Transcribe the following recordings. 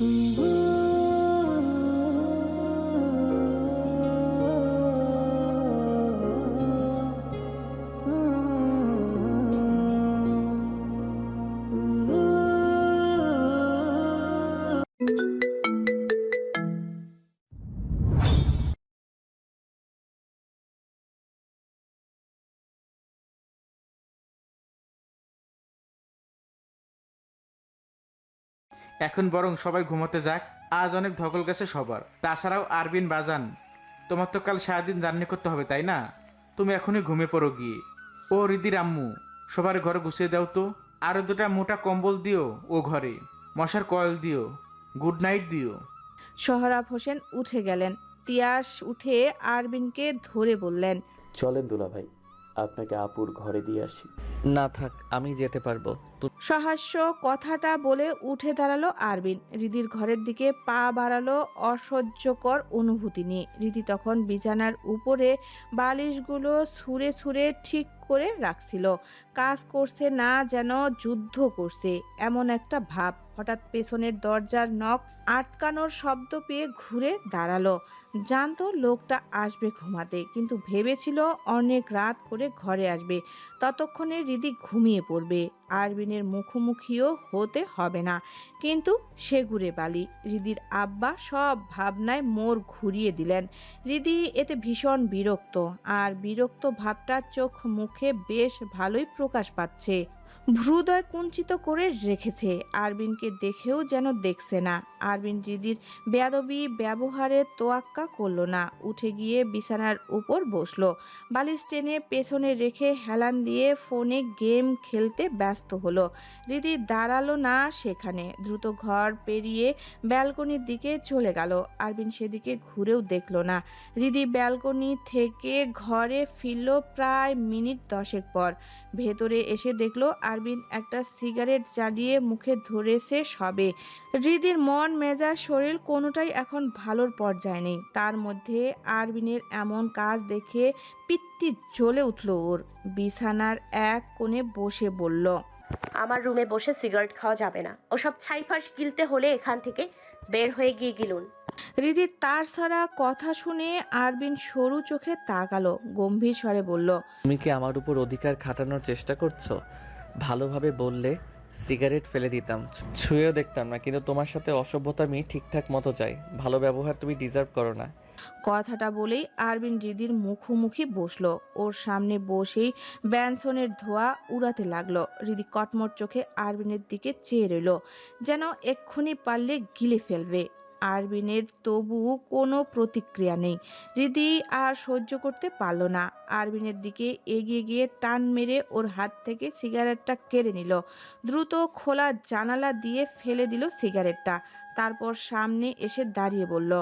Mm-hmm. এখন বরং সবাই ঘুমোতে যাক আজ অনেক ধকল গেছে সবার। তাছাড়াও আরবিন বাজান তোমার তো কাল সারাদিন জার্নি করতে হবে তাই না? তুমি এখনই ঘুমে পড়ো গিয়ে। ও রিদির আম্মু সবার ঘরে গুছিয়ে দাও তো। আরও দুটা মোটা কম্বল দিও ও ঘরে। মশার কয়েল দিও। গুড নাইট দিও। সোহরাব হোসেন উঠে গেলেন। তিয়াস উঠে আরবিনকে ধরে বললেন চলেন দুলাভাই আপনাকে আপুর ঘরে দিয়ে আসি। না থাক আমি যেতে পারব। সহাস্য কথাটা বলে উঠে দাঁড়াল আরবিন। রিদির ঘরের দিকে পা বাড়ালো অসহ্যকর অনুভূতি নিয়ে। রিদি তখন বিছানার উপরে বালিশগুলো ছুঁড়ে ছুঁড়ে ঠিক করে রাখছিল। কাজ করছে না যেন যুদ্ধ করছে এমন একটা ভাব। হঠাৎ পেছনের দরজার নখ আটকানোর শব্দ পেয়ে ঘুরে দাঁড়াল। জানতো লোকটা আসবে ঘুমাতে, কিন্তু ভেবেছিল অনেক রাত করে ঘরে আসবে। ততক্ষণে রিদি ঘুমিয়ে পড়বে। আরবিনের মুখোমুখিও হতে হবে না। কিন্তু সে ঘুরে বালি রিদির আব্বা সব ভাবনায় মোর ঘুরিয়ে দিলেন। রিদি এতে ভীষণ বিরক্ত, আর বিরক্ত ভাবটা চোখ মুখে বেশ ভালোই প্রকাশ পাচ্ছে। ভ্রুদয় কুঞ্চিত করে রেখেছে। আরবিনকে দেখেও যেন দেখছে না। আরবিন দিদির বেয়াদবি ব্যবহারের তোয়াক্কা করল না। উঠে গিয়ে বিছানার উপর বসল। বালিশ টেনে পেছনে রেখে হেলান দিয়ে ফোনে গেম খেলতে ব্যস্ত হলো। রিদি দাঁড়াল না সেখানে। দ্রুত ঘর পেরিয়ে ব্যালকনির দিকে চলে গেল। আরবিন সেদিকে ঘুরেও দেখল না। রিদি ব্যালকনি থেকে ঘরে ফিরল প্রায় মিনিট দশেক পর। ভেতরে এসে দেখল আরবিন একটা সিগারেট জ্বালিয়ে মুখে ধরেছে সবে। হৃদির মন, মেজাজ, শরীর কোনোটাই এখন ভালোর পর্যায়ে নেই। তার মধ্যে আরবিনের এমন কাজ দেখে পিত্তি জ্বলে উঠল ওর। বিছানার এক কোণে বসে বলল, আমার রুমে বসে সিগারেট খাওয়া যাবে না। ওসব ছাইফাস গিলতে হলে এখান থেকে বের হয়ে গিয়ে গিলুন। হৃদির তার ছাড়া কথা শুনে আরবিন সরু চোখে তাকালো গম্ভীর স্বরে বলল তুমি কি আমার উপর অধিকার খাটানোর চেষ্টা করছ? ভালোভাবে বললে সিগারেট ফেলে দিতাম। ছুঁয়েও দেখতাম না কিন্তু তোমার সাথে অসভ্যতা আমি ঠিকঠাক মতো চাই। ভালো ব্যবহার তুমি ডিজার্ভ করো না। কথাটা বলেই আরবিন রিদির মুখোমুখি বসল। ওর সামনে বসেই ব্যানসনের ধোয়া উড়াতে লাগল। রিদি কটমট চোখে আরবিনের দিকে চেয়ে রইল যেন এক্ষুনি পারলে গিলে ফেলবে। আরবিনের তবু কোনো প্রতিক্রিয়া নেই। রিদি আর সহ্য করতে পারল না। আরবিনের দিকে এগিয়ে গিয়ে টান মেরে ওর হাত থেকে সিগারেটটা কেড়ে নিল। দ্রুত খোলা জানালা দিয়ে ফেলে দিল সিগারেটটা। তারপর সামনে এসে দাঁড়িয়ে বলল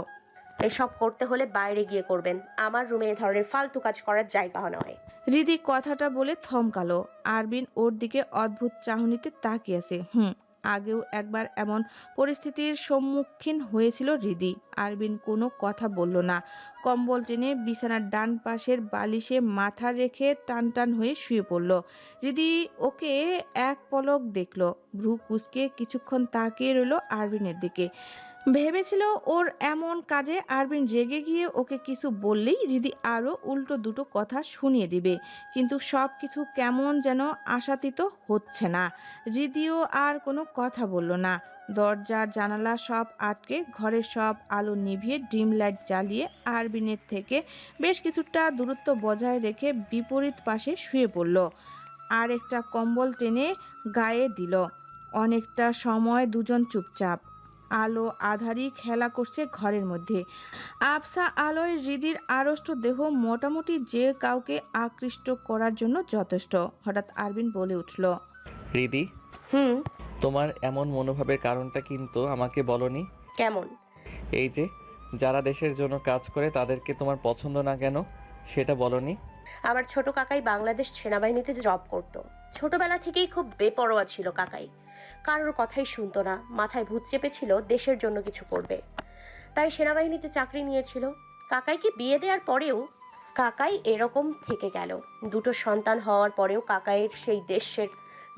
এসব করতে হলে বাইরে গিয়ে করবেন। আমার রুমে এ ধরনের ফালতু কাজ করার জায়গা নয়। রিদি কথাটা বলে থমকালো। আরবিন ওর দিকে অদ্ভুত চাহনিতে তাকিয়েছে হুম আগেও একবার এমন পরিস্থিতির সম্মুখীন হয়েছিল রিদি। আরবিন কোনো কথা বলল না। কম্বল টেনে বিছানার ডান পাশের বালিশে মাথা রেখে টান টান হয়ে শুয়ে পড়ল। রিদি ওকে এক পলক দেখল। ভ্রু কুচকে কিছুক্ষণ তাকিয়ে রইল আরবিনের দিকে। ভেবেছিল ওর এমন কাজে আরবিন রেগে গিয়ে ওকে কিছু বললেই রিদি আরও উল্টো দুটো কথা শুনিয়ে দিবে। কিন্তু সব কিছু কেমন যেন আশাতীত হচ্ছে না। রিদিও আর কোনো কথা বলল না। দরজার জানালা সব আটকে ঘরের সব আলো নিভিয়ে ডিম লাইট জ্বালিয়ে আরবিনের থেকে বেশ কিছুটা দূরত্ব বজায় রেখে বিপরীত পাশে শুয়ে পড়ল। আর একটা কম্বল টেনে গায়ে দিল। অনেকটা সময় দুজন চুপচাপ। আলো আধারি খেলা করছে ঘরের মধ্যে। আবসা আলোয় হৃদির আড়ষ্ট দেহ মোটামুটি যে কাউকে আকৃষ্ট করার জন্য যথেষ্ট হঠাৎ আরবিন বলে উঠল। রিদি হুম। তোমার এমন মনোভাবের কারণটা কিন্তু আমাকে বলনি। কেমন? এই যে যারা দেশের জন্য কাজ করে তাদেরকে তোমার পছন্দ না কেন সেটা বলনি? আমার ছোট কাকাই বাংলাদেশ সেনাবাহিনীতে জব করত। ছোটবেলা থেকেই খুব বেপরোয়া ছিল কাকাই। কারোর কথাই শুনতো না, মাথায় ভূত চেপেছিল, দেশের জন্য কিছু করবে। তাই সেনাবাহিনীতে চাকরি নিয়েছিল। কাকাইকে বিয়ে দেওয়ার পরেও কাকাই এরকম থেকে গেল। দুটো সন্তান হওয়ার পরেও কাকাইয়ের সেই দেশের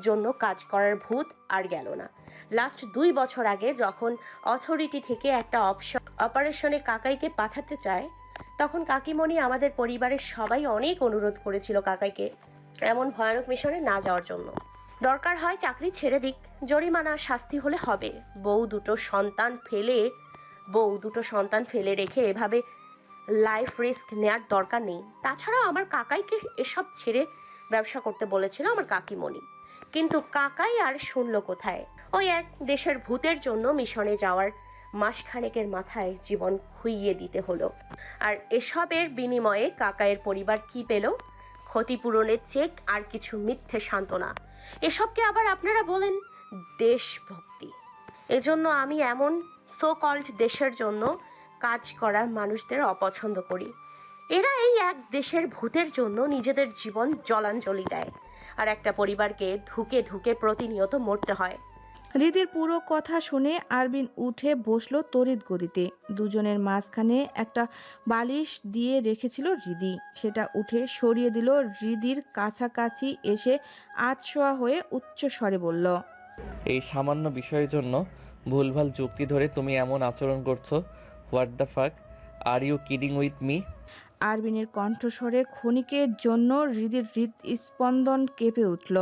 জন্য কাজ করার ভূত আর গেল না। লাস্ট দুই বছর আগে যখন অথরিটি থেকে একটা অপশন অপারেশনে কাকাইকে পাঠাতে চায়, তখন কাকিমণি আমাদের পরিবারের সবাই অনেক অনুরোধ করেছিল কাকাইকে এমন ভয়ানক মিশনে না যাওয়ার জন্য। দরকার হয় চাকরি ছেড়ে দিক। জরিমানা শাস্তি হলে হবে। বউ দুটো সন্তান ফেলে, বউ দুটো সন্তান ফেলে রেখে এভাবে লাইফ রিস্ক নেওয়ার দরকার নেই। তাছাড়াও আমার কাকাইকে এসব ছেড়ে ব্যবসা করতে বলেছিল আমার কাকিমণি। কিন্তু কাকাই আর শুনলো কোথায়? ওই এক দেশের ভূতের জন্য মিশনে যাওয়ার মাসখানেকের মাথায় জীবন খুইয়ে দিতে হলো। আর এসবের বিনিময়ে কাকাইয়ের পরিবার কি পেল? ক্ষতিপূরণের চেক আর কিছু মিথ্যে সান্ত্বনা। এসবকে আবার আপনারা বলেন দেশভক্তি। এজন্য আমি এমন সো কল্ড দেশের জন্য কাজ করা মানুষদের অপছন্দ করি। এরা এই এক দেশের ভূতের জন্য নিজেদের জীবন জলাঞ্জলি দেয় আর একটা পরিবারকে ঢুকে ঢুকে প্রতিনিয়ত মরতে হয়। হৃদির পুরো কথা শুনে আরবিন উঠে বসল তড়িৎ গতিতে। দুজনের মাঝখানে একটা বালিশ দিয়ে রেখেছিল হৃদি সেটা উঠে সরিয়ে দিল হৃদির কাছাকাছি এসে আতশোয়া হয়ে উচ্চ স্বরে বলল এই সামান্য বিষয়ের জন্য ভুলভাল যুক্তি ধরে তুমি এমন আচরণ করছ। What the fuck are you kidding with me আরবিনের কণ্ঠস্বরে ক্ষণিকের জন্য হৃদির হৃদস্পন্দন কেঁপে উঠল।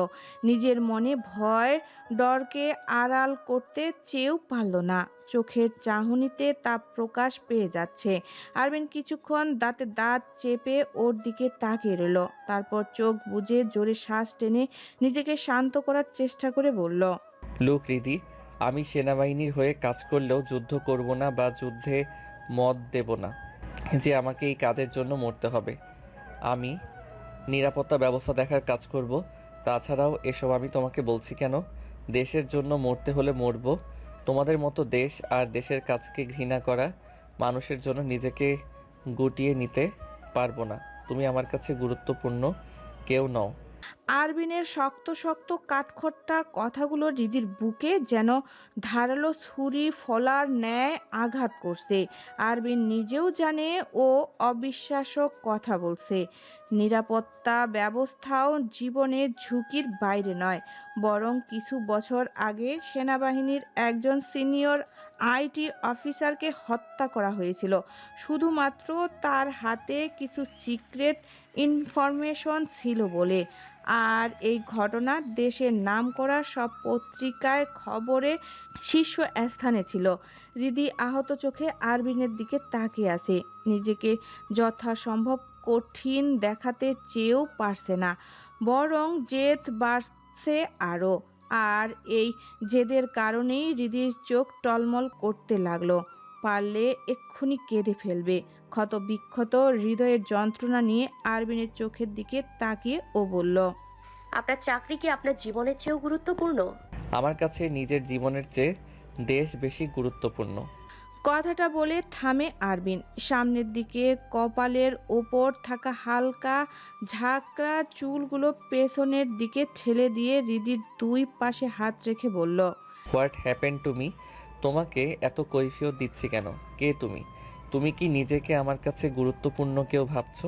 নিজের মনে ভয় ডরকে আড়াল করতে চেয়েও পারল না। চোখের চাহনিতে তা প্রকাশ পেয়ে যাচ্ছে। আরবিন কিছুক্ষণ দাঁতে দাঁত চেপে ওর দিকে তাকিয়ে রইল। তারপর চোখ বুজে জোরে শ্বাস টেনে নিজেকে শান্ত করার চেষ্টা করে বলল লুক, রিদি, আমি সেনাবাহিনীর হয়ে কাজ করলেও যুদ্ধ করব না বা যুদ্ধে মত দেব না, যে আমাকে এই কাজের জন্য মরতে হবে। আমি নিরাপত্তা ব্যবস্থা দেখার কাজ করব, তাছাড়াও এসব আমি তোমাকে বলছি কেন? দেশের জন্য মরতে হলে মরব। তোমাদের মতো দেশ আর দেশের কাজকে ঘৃণা করা, মানুষের জন্য নিজেকে গুটিয়ে নিতে পারব না। তুমি আমার কাছে গুরুত্বপূর্ণ কেউ নও। আরবিনের শক্ত শক্ত কাঠখোট্টা কথাগুলো রিদির বুকে যেন ধারালো ছুরি, ফলার ন্যায় আঘাত করছে। আরবিন নিজেও জানে ও অবিশ্বাস্য কথা বলছে। নিরাপত্তা ব্যবস্থাও জীবনের ঝুঁকির বাইরে নয়। বরং কিছু বছর আগে সেনাবাহিনীর একজন সিনিয়র আইটি অফিসারকে হত্যা করা হয়েছিল। শুধুমাত্র তার হাতে কিছু সিক্রেট ইনফরমেশন ছিল বলে। আর এই ঘটনা দেশের নাম করা সব পত্রিকায় খবরে শীর্ষ স্থানে ছিল। রিদি আহত চোখে আরবিনের দিকে তাকিয়ে আছে। নিজেকে যথাসম্ভব কঠিন দেখাতে চেয়েও পারছে না। বরং জেদ বাড়ছে আরও। আর এই জেদের কারণেই রিদির চোখ টলমল করতে লাগল। পারলে এক্ষুনি কেঁদে ফেলবে। ক্ষত বিক্ষত হৃদয়ের যন্ত্রণা নিয়ে আরবিনের চোখের দিকে তাকিয়ে ও বলল আপনার চাকরি কি আপনার জীবনের চেয়েও গুরুত্বপূর্ণ? আমার কাছে নিজের জীবনের চেয়ে দেশ বেশি গুরুত্বপূর্ণ। কথাটা বলে থামে আরবিন। সামনের দিকে কপালের ওপর থাকা হালকা ঝাঁকড়া চুলগুলো পেছনের দিকে ঠেলে দিয়ে রিদির দুই পাশে হাত রেখে বলল হোয়াট হ্যাপেন টু মি তোমাকে এত কৈফিয়ত দিচ্ছি কেন? কে তুমি? তুমি কি নিজেকে আমার কাছে গুরুত্বপূর্ণ কেউ ভাবছ?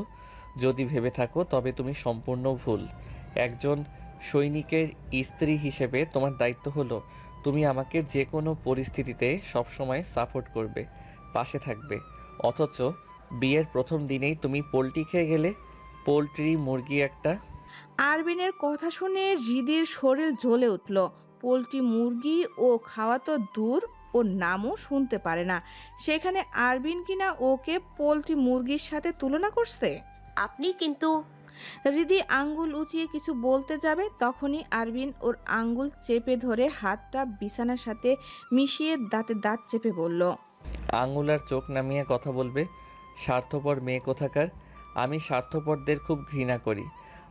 যদি ভেবে থাকো, তবে তুমি সম্পূর্ণ ভুল। একজন সৈনিকের স্ত্রী হিসেবে তোমার দায়িত্ব হলো, তুমি আমাকে যে কোনো পরিস্থিতিতে সবসময় সাপোর্ট করবে, পাশে থাকবে। অথচ বিয়ের প্রথম দিনেই তুমি পোলট্রি খেয়ে গেলে, পোলট্রি মুরগি একটা। আরবিনের কথা শুনে হৃদির শরীর জ্বলে উঠল। পোলট্রি মুরগি ও খাওয়া তো দূর ও নামও শুনতে পারে না। সেখানে আরবিন কিনা ওকে পোলট্রি মুরগির সাথে তুলনা করছে? আপনি কিন্তু রিদি আঙ্গুল উঁচিয়ে কিছু বলতে যাবে তখনই আরবিন ওর আঙ্গুল চেপে ধরে হাতটা বিছানার সাথে মিশিয়ে দাঁতে দাঁত চেপে বলল আঙ্গুল আর চোখ নামিয়ে কথা বলবে? স্বার্থপর মেয়ে কোথাকার? আমি স্বার্থপরদের খুব ঘৃণা করি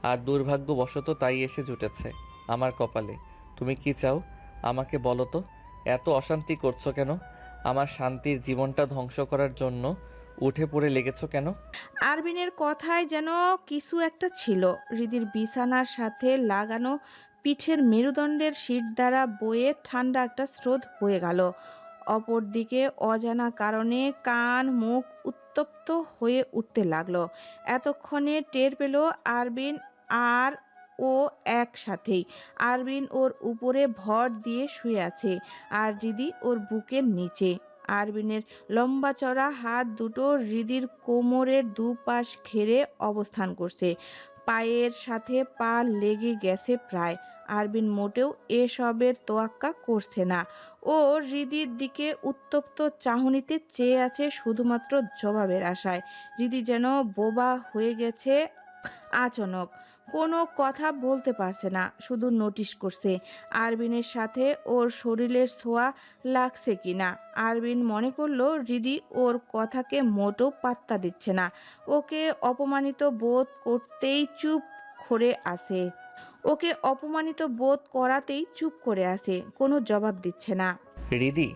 আর দুর্ভাগ্যবশত তাই এসে জুটেছে আমার কপালে। তুমি কি চাও আমাকে বলো তো? এত অশান্তি করছ কেন? আমার শান্তির জীবনটা ধ্বংস করার জন্য উঠে পড়ে লেগেছো কেন? আরবিনের কথায় যেন কিছু একটা ছিল। হৃদির বিছানার সাথে লাগানো পিঠের মেরুদণ্ডের শীত দ্বারা বয়ে ঠান্ডা একটা স্রোত হয়ে গেল। অপরদিকে অজানা কারণে কান, মুখ উত্তপ্ত হয়ে উঠতে লাগল। এতক্ষণে টের পেল আরবিন আর ও একসাথেই। আরবিন ওর উপরে ভর দিয়ে শুয়ে আছে আর রিদি ওর বুকের নিচে। আরবিনের লম্বা চড়া হাত দুটো রিদির কোমরের দুপাশ ঘেরে অবস্থান করছে। পায়ের সাথে পা লেগে গেছে প্রায়। আরবিন মোটেও এসবের তোয়াক্কা করছে না। ও হৃদির দিকে উত্তপ্ত চাহনিতে চেয়ে আছে শুধুমাত্র জবাবের আশায়। হৃদি যেন বোবা হয়ে গেছে আচনক। কোনো কথা বলতে পারছে না, শুধু নোটিশ করছে, আরবিনের সাথে ওর শরীরের ছোঁয়া লাগছে কি না আরবিন মনে করল হৃদি ওর কথাকে মোটেও পাত্তা দিচ্ছে না, ওকে অপমানিত বোধ করতেই চুপ করে আছে, ওকে অপমানিত বোধ করাতেই চুপ করে আছে, কোনো জবাব দিচ্ছে না। রিদি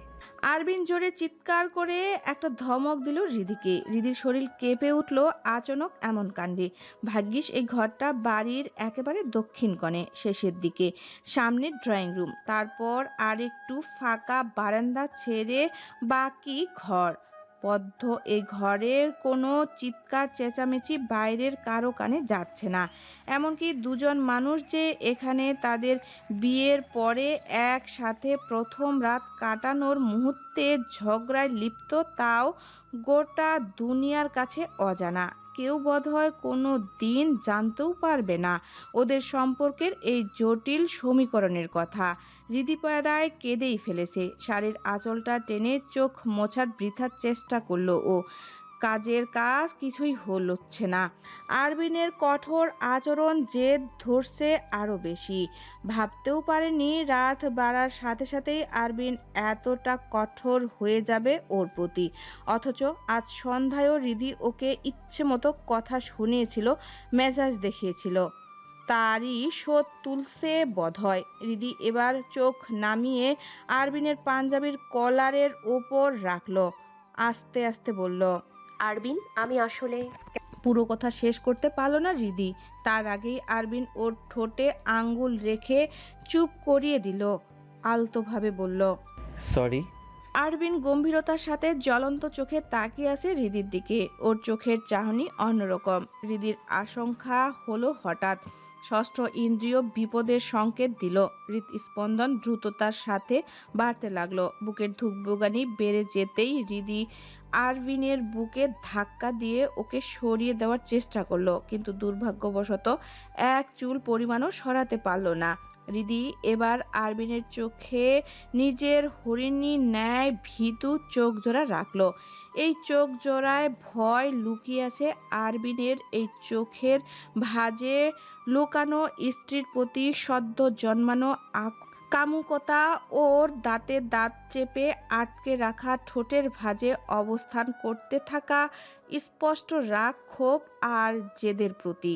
আরবিন জোরে চিৎকার করে একটা ধমক দিল রিদিকে রিদির শরীর কেঁপে উঠল আচনক এমন কাণ্ডে। ভাগ্যিস এই ঘরটা বাড়ির একেবারে দক্ষিণ কণে, শেষের দিকে। সামনে ড্রয়িং রুম। তারপর আর একটু ফাঁকা বারান্দা ছেড়ে বাকি ঘর। বদ্ধ এই ঘরের কোনো চিৎকার, চেঁচামেচি বাইরের কারও কানে যাচ্ছে না। এমনকি দুজন মানুষ যে এখানে তাদের বিয়ের পরে একসাথে প্রথম রাত কাটানোর মুহূর্তে ঝগড়ায় লিপ্ত, তাও গোটা দুনিয়ার কাছে অজানা। কেউ বোধহয় কোনো দিন জানতেও পারবে না ওদের সম্পর্কের এই জটিল সমীকরণের কথা। হৃদিপয়াদায় কেঁদেই ফেলেছে। শাড়ির আঁচলটা টেনে চোখ মোছার বৃথার চেষ্টা করল ও কাজের কাজ কিছুই হচ্ছে না। আরবিনের কঠোর আচরণ জেদ ধরছে আরও বেশি। ভাবতেও পারেনি রাত বাড়ার সাথে সাথেই আরবিন এতটা কঠোর হয়ে যাবে ওর প্রতি। অথচ আজ সন্ধ্যায়ও রিদি ওকে ইচ্ছে মতো কথা শুনিয়েছিল, মেজাজ দেখিয়েছিল। তারই শোধ তুলছে বোধহয় রিদি এবার চোখ নামিয়ে আরবিনের পাঞ্জাবির কলারের ওপর রাখল, আস্তে আস্তে বলল আরবিন আমি আসলে পুরো কথা শেষ করতে পারল না রিদি। তার আগেই আরবিন ওর ঠোঁটে আঙ্গুল রেখে চুপ করিয়ে দিল আলতোভাবে বলল সরি আরবিন গম্ভীরতার সাথে জ্বলন্ত চোখে তাকিয়ে আছে রিদির দিকে। ওর চোখের চাহনি অন্যরকম। রিদির আশঙ্কা হলো হঠাৎ। ষষ্ঠ ইন্দ্রিয় বিপদের সংকেত দিল। হৃদস্পন্দন দ্রুততার সাথে বাড়তে লাগল। বুকের ধুকবুগানি বেড়ে যেতেই হৃদি আরভিনের বুকে ধাক্কা দিয়ে ওকে সরিয়ে দেওয়ার চেষ্টা করল, কিন্তু দুর্ভাগ্যবশত এক চুল পরিমাণও সরাতে পারল না। রিদি এবার আরবিনের চোখে নিজের হরিণী ন্যায় ভীতু চোখ জোড়া রাখল। এই চোখ জোড়ায় ভয় লুকিয়ে আছে আরবিনের এই চোখের ভাজে লুকানো স্ত্রীর প্রতি সদ্য জন্মানো কামুকতা ওর দাঁতে দাঁত চেপে আটকে রাখা ঠোঁটের ভাঁজে অবস্থান করতে থাকা স্পষ্ট রাগ, ক্ষোভ আর জেদের প্রতি।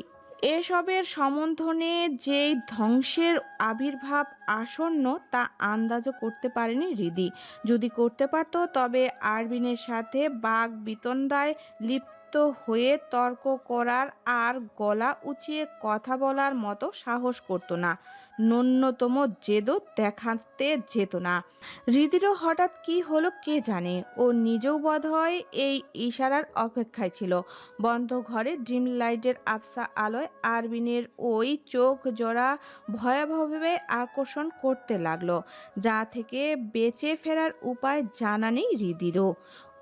এসবের সম্বন্ধনে যেই ধ্বংসের আবির্ভাব আসন্ন তা আন্দাজও করতে পারেনি হৃদি যদি করতে পারত, তবে আরবিনের সাথে বাঘ বিতণ্ডায় লিপ্ত হয়ে তর্ক করার আর গলা উঁচিয়ে কথা বলার মতো সাহস করতো না। ন্যূনতম জেদও দেখাতে যেত না। হৃদিরও হঠাৎ কি হলো কে জানে? ও নিজেও বোধহয় এই ইশারার অপেক্ষায় ছিল। বন্ধ ঘরে ডিম লাইটের আবসা আলোয় আরবিনের ওই চোখ জোড়া ভয়াবহভাবে আকর্ষণ করতে লাগল। যা থেকে বেঁচে ফেরার উপায় জানা নেই হৃদিরও।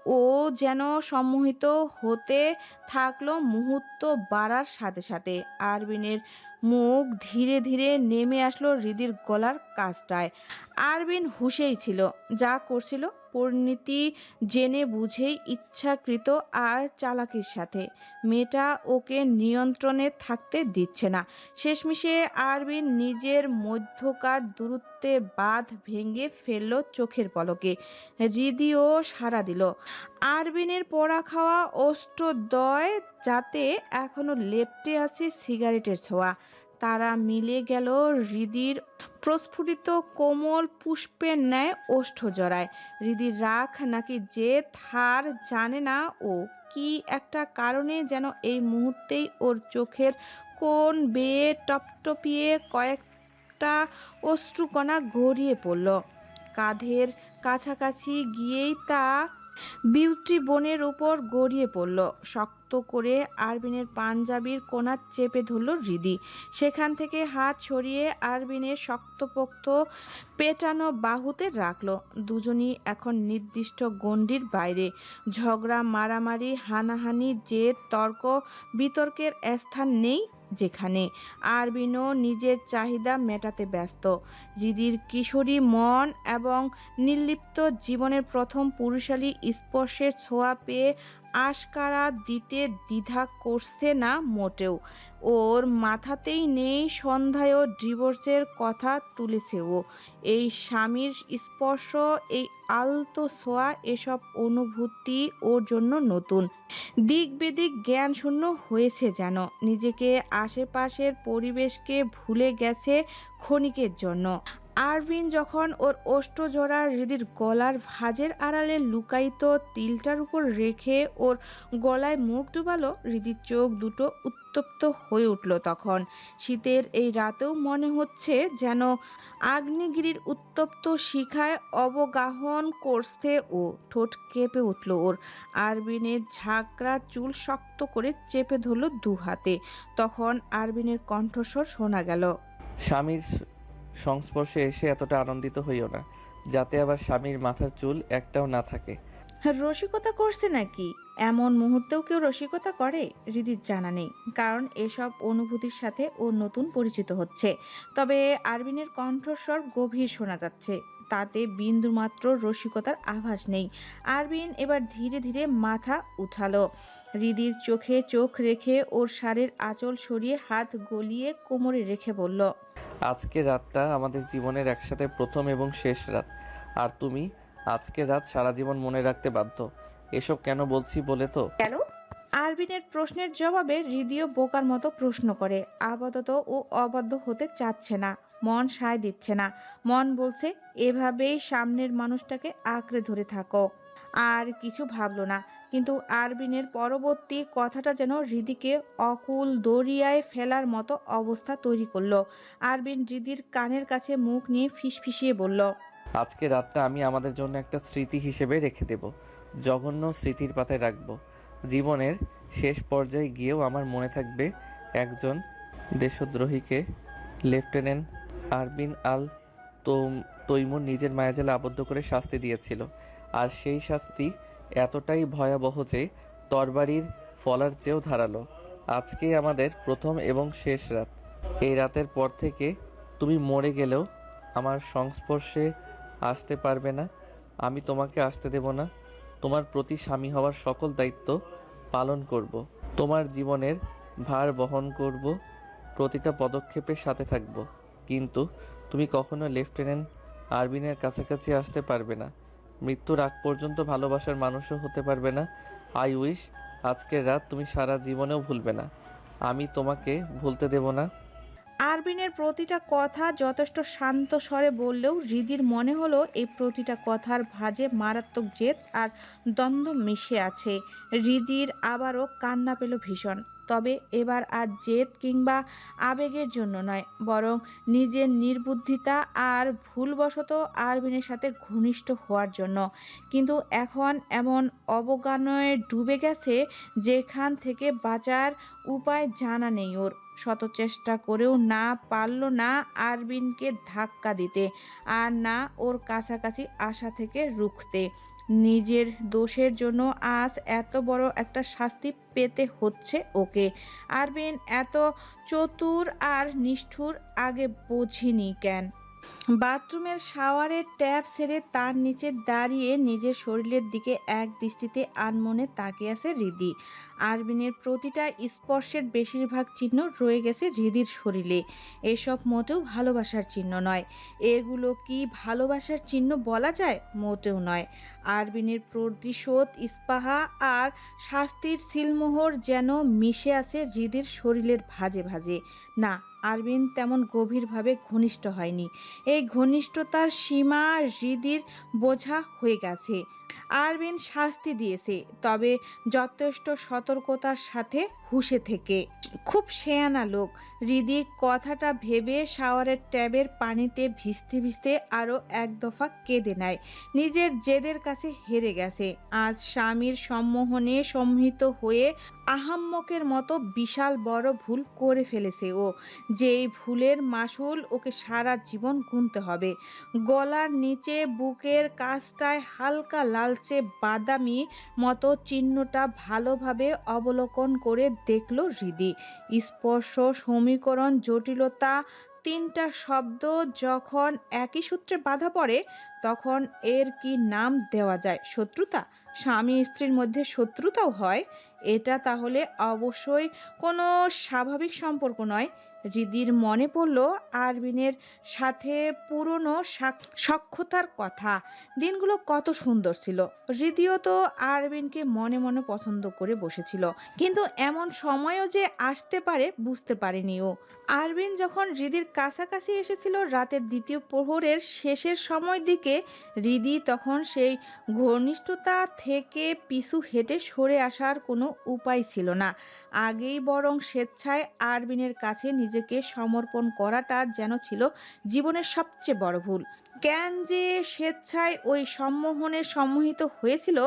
ও যেন সম্মোহিত হতে থাকল মুহূর্ত বাড়ার সাথে সাথে। আরবিনের মুখ ধীরে ধীরে নেমে আসলো হৃদির গলার কাজটায় আরবিন হুশেই ছিল, যা করছিল পরিণতি জেনে বুঝেই ইচ্ছাকৃত আর চালাকির সাথে। মেয়েটা ওকে নিয়ন্ত্রণে থাকতে দিচ্ছে না। শেষমেশে আরবিন নিজের মধ্যকার দূরত্বে বাঁধ ভেঙে ফেলল চোখের পলকে। হৃদিও সাড়া দিল। আরবিনের পড়া খাওয়া অষ্টদয় যাতে এখনও লেপ্টে আছে সিগারেটের ছোঁয়া। তারা মিলে গেল হৃদির প্রস্ফুটিত কোমল পুষ্পের ন্যায় ওষ্ঠ জড়ায় হৃদির রাখ নাকি যে থার জানে না ও কি একটা কারণে যেন এই মুহূর্তেই ওর চোখের কোন বেয়ে টপটপিয়ে কয়েকটা অশ্রুকণা গড়িয়ে পড়ল। কাঁধের কাছাকাছি গিয়েই তা বিউটি বোনের উপর গড়িয়ে পড়ল। শক্ত করে আরবিনের পাঞ্জাবির কোনা চেপে ধরল হৃদি সেখান থেকে হাত সরিয়ে আরবিনের শক্তপোক্ত পেটানো বাহুতে রাখল। দুজনই এখন নির্দিষ্ট গণ্ডির বাইরে। ঝগড়া, মারামারি, হানাহানি, জেদ, তর্ক, বিতর্কের স্থান নেই। যেখানে আরবিনও নিজের চাহিদা মেটাতে ব্যস্ত। হৃদির কিশোরী মন এবং নির্লিপ্ত জীবনের প্রথম পুরুষালী স্পর্শের ছোঁয়া পেয়ে আশকারা দিতে দ্বিধা করছে না মোটেও। ওর মাথাতেই নেই সন্ধ্যায়ও ডিভোর্সের কথা তুলেছে ও। এই স্বামীর স্পর্শ, এই আলতো ছোঁয়া, এসব অনুভূতি ওর জন্য নতুন। দিক বেদিক জ্ঞান শূন্য হয়েছে যেন। নিজেকে আশেপাশের পরিবেশকে ভুলে গেছে ক্ষণিকের জন্য। আরভিন যখন ওর অষ্টজোড়া হৃদির গলার ভাঁজের আড়ালে লুকায়িত তিলটার উপর রেখে ওর গলায় মুখ ডুবালো, হৃদির চোখ দুটো উত্তপ্ত হয়ে উঠল তখন। শীতের এই রাতেও মনে হচ্ছে যেন আগ্নেয়গিরির উত্তপ্ত শিখায় অবগাহন করছে ও। ঠোঁট কেঁপে উঠল ওর। আরবিনের ঝাঁকড়া চুল শক্ত করে চেপে ধরলো দু হাতে তখন আরবিনের কণ্ঠস্বর শোনা গেল। স্বামীর সংস্পর্শে এসে এতটা আনন্দিত হইও না, যাতে আবার স্বামীর মাথার চুল একটাও না থাকে। রসিকতা করছে নাকি? এমন মুহূর্তেও কেউ রসিকতা করে? হৃদির জানা নেই, কারণ এসব অনুভূতির সাথে ও নতুন পরিচিত হচ্ছে। তবে আরবিনের কণ্ঠস্বর গভীর শোনা যাচ্ছে। তাতে বিন্দুমাত্র রসিকতার আভাস নেই। আরবিন এবার ধীরে ধীরে মাথা উঠালো। রিদির চোখে চোখ রেখে ওর শাড়ির আঁচল সরিয়ে হাত গলিয়ে কোমরে রেখে বলল আজকে রাতটা আমাদের জীবনের একসাথে প্রথম এবং শেষ রাত। আর তুমি আজকের রাত সারা জীবন মনে রাখতে বাধ্য। এসব কেন বলছি বলে তো? কেন? আরবিনের প্রশ্নের জবাবে হৃদয় বোকার মতো প্রশ্ন করে। আপাতত ও অবাধ্য হতে চাচ্ছে না। মন সায় দিচ্ছে না। মন বলছে, এভাবেই সামনের মানুষটাকে আঁকড়ে ধরে থাকো। আর কিছু ভাবলো না। কিন্তু আরবিনের পরবর্তী কথাটা যেন হৃদিকে অকুল দরিয়ায় ফেলার মতো অবস্থা তৈরি করল। আরবিন হৃদির কানের কাছে মুখ নিয়ে ফিসফিসিয়ে বলল, আজকে রাতটা আমি আমাদের জন্য একটা স্মৃতি হিসেবে রেখে দেব। জঘন্য স্মৃতির পাতায় রাখব। জীবনের শেষ পর্যায়ে গিয়েও আমার মনে থাকবে একজন দেশদ্রোহীকে লেফটেন্যান্ট আরবিন আল তোম- তৈমুর নিজের মায়াজালে আবদ্ধ করে শাস্তি দিয়েছিল। আর সেই শাস্তি এতটাই ভয়াবহ যে তরবারির ফলার চেয়েও ধারালো। আজকেই আমাদের প্রথম এবং শেষ রাত। এই রাতের পর থেকে তুমি মরে গেলেও আমার সংস্পর্শে আসতে পারবে না। আমি তোমাকে আসতে দেব না। তোমার প্রতি স্বামী হওয়ার সকল দায়িত্ব পালন করব। তোমার জীবনের ভার বহন করব। প্রতিটা পদক্ষেপের সাথে থাকব। কিন্তু তুমি কখনো লেফটেন্যান্ট আরবিনের কাছাকাছি আসতে পারবে না। মৃত্যুর আগ পর্যন্ত ভালোবাসার মানুষও হতে পারবে না। আই উইশ আজকের রাত তুমি সারা জীবনেও ভুলবে না। আমি তোমাকে ভুলতে দেব না। আরবিনের প্রতিটা কথা যথেষ্ট শান্ত স্বরে বললেও হৃদির মনে হলো এই প্রতিটা কথার ভাঁজে মারাত্মক জেদ আর দ্বন্দ্ব মিশে আছে। হৃদির আবারও কান্না পেল ভীষণ। তবে এবার আর জেদ কিংবা আবেগের জন্য নয়, বরং নিজের নির্বুদ্ধিতা আর ভুলবশত আরবিনের সাথে ঘনিষ্ঠ হওয়ার জন্য। কিন্তু এখন এমন অবগানয়ে ডুবে গেছে যেখান থেকে বাঁচার উপায় জানা নেই ওর। শত চেষ্টা করেও না পারল না আরবিনকে ধাক্কা দিতে, আর না ওর কাছাকাছি আসা থেকে রুখতে। নিজের দোষের জন্য আজ এত বড় একটা শাস্তি পেতে হচ্ছে ওকে। আরবিন এত চতুর আর নিষ্ঠুর আগে বোঝিনি কেন? বাথরুমের শাওয়ারের ট্যাপ ছেড়ে তার নিচে দাঁড়িয়ে নিজের শরীরের দিকে এক দৃষ্টিতে আনমনে তাকিয়ে আছে হৃদি। আরবিনের প্রতিটা স্পর্শের বেশিরভাগ চিহ্ন রয়ে গেছে হৃদির শরীরে। এসব মোটেও ভালোবাসার চিহ্ন নয়। এগুলো কি ভালোবাসার চিহ্ন বলা যায়? মোটেও নয়। আরবিনের প্রতিশোধ, ইস্পাহা আর শাস্তির সিলমোহর যেন মিশে আছে হৃদির শরীরের ভাজে ভাজে। না আরবিন তেমন গভীরভাবে ঘনিষ্ঠ হয়নি। এই ঘনিষ্ঠতার সীমা হৃদির বোঝা হয়ে গেছে। আরবিন শাস্তি দিয়েছে, তবে যথেষ্ট সতর্কতার সাথে হুশে থেকে। খুব শেয়ানা লোক। হৃদি কথাটা ভেবে শাওয়ারের ট্যাবের পানিতে ভিজতে ভিজতে আরও এক দফা কেঁদে নেয়। নিজের জেদের কাছে হেরে গেছে। আজ স্বামীর সম্মোহনে সম্মিত হয়ে আহাম্মকের মতো বিশাল বড় ভুল করে ফেলেছে ও। যেই ভুলের মাসুল ওকে সারা জীবন গুনতে হবে। গলার নিচে বুকের কাছটায় হালকা লালচে বাদামি মতো চিহ্নটা ভালোভাবে অবলোকন করে দেখল হৃদি। স্পর্শ, সমীকরণ, জটিলতা, তিনটা শব্দ যখন একই সূত্রে বাধা পড়ে, তখন এর কি নাম দেওয়া যায়? শত্রুতা? স্বামী স্ত্রীর মধ্যে শত্রুতাও হয়? এটা তাহলে অবশ্যই কোনো স্বাভাবিক সম্পর্ক নয়। হৃদির মনে পড়ল আরবিনের সাথে পুরনো সাক- সখ্যতার কথা। দিনগুলো কত সুন্দর ছিল। হৃদিও তো আরবিনকে মনে মনে পছন্দ করে বসেছিল। কিন্তু এমন সময়ও যে আসতে পারে বুঝতে পারেনি ও। আরবিন যখন রিদির কাছাকাছি এসেছিল রাতের দ্বিতীয় প্রহরের শেষের সময় দিকে, রিদি তখন সেই ঘনিষ্ঠতা থেকে পিছু হেঁটে সরে আসার কোনো উপায় ছিল না। আগেই বরং স্বেচ্ছায় আরবিনের কাছে নিজেকে সমর্পণ করাটা যেন ছিল জীবনের সবচেয়ে বড় ভুল। কেন যে স্বেচ্ছায় ওই সম্মোহনে সম্মোহিত হয়েছিল,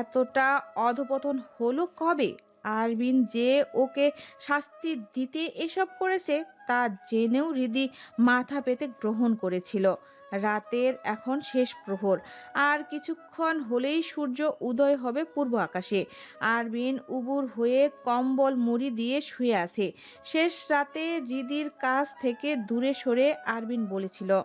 এতটা অধপতন হলো কবে? আরবিন যে ওকে শাস্তি দিতে এসব করেছে, তা জেনেও হৃদি মাথা পেতে গ্রহণ করেছিল। রাতের এখন শেষ প্রহর। আর কিছুক্ষণ হলেই সূর্য উদয় হবে পূর্ব আকাশে। আরবিন উবুর হয়ে কম্বল মুড়ি দিয়ে শুয়ে আছে। শেষ রাতে রিদির কাছ থেকে দূরে সরে আরবিন বলেছিল